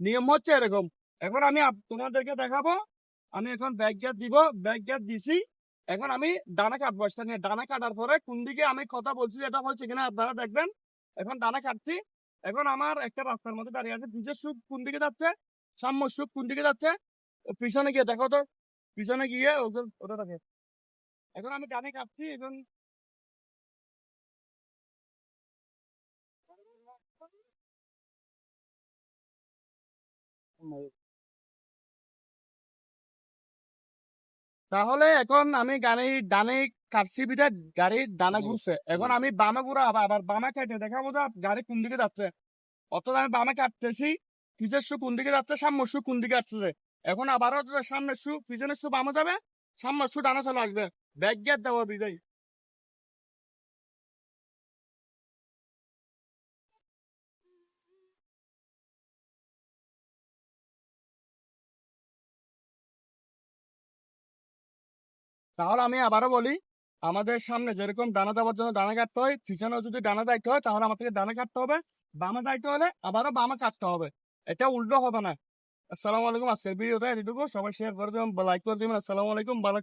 নিয়ম হচ্ছে এরকম। এখন আমি তোমাদেরকে দেখাবো। আমি এখন ব্যাগ গিয়ার দিব। ব্যাগ গিয়ার দিছি। এখন আমি ডানা কাটবো সেটা নিয়ে। ডানা কাটার পরে কোন দিকে আমি কথা বলছি এটা হচ্ছে কিনা আপনারা দেখবেন। এখন ডানা কাটছি। এখন আমার একটা রাস্তার মধ্যে দাঁড়িয়ে আছে। নিজের সুখ কোন দিকে যাচ্ছে? সাম্য সুখ কোন দিকে যাচ্ছে? পিছনে গিয়ে, দেখো তো। পিছনে গিয়ে ওকে ওটা দেখে। এখন আমি ডানে কাটছি। এখন তাহলে এখন আমি গাড়ি ডানে কাটছি বিদে গাড়ির ডানা ঘুরছে। এখন আমি বামে ঘুরা আবার আবার বামে কাটে। দেখাবো যে গাড়ি কোন দিকে যাচ্ছে। অর্থাৎ আমি বামে কাটতেছি পিছের শু কোন দিকে যাচ্ছে সামনের শু কোন দিকে যাচ্ছে এখন আবারও যে সামনের শু পিছনের শু বামে যাবে সামনের শু ডানা চলে আসবে। ব্যাক গিয়ার দেওয়া বিদায়। তাহলে আমি আবারও বলি, আমাদের সামনে যেরকম দানা দেওয়ার জন্য দানা কাটতে হয়, পিছনেও যদি দানা দায়িত্ব হয়, তাহলে আমাদেরকে দানা কাটতে হবে। বামা দায়িত্ব হলে আবারও বামা কাটতে হবে। এটা উল্টো হবে না। আসসালামু আলাইকুম, আজকের ভিডিওটা এটুকু সবাই শেয়ার করে দেবেন লাইক করে দেবেন। আসসালামু আলাইকুম, ভালো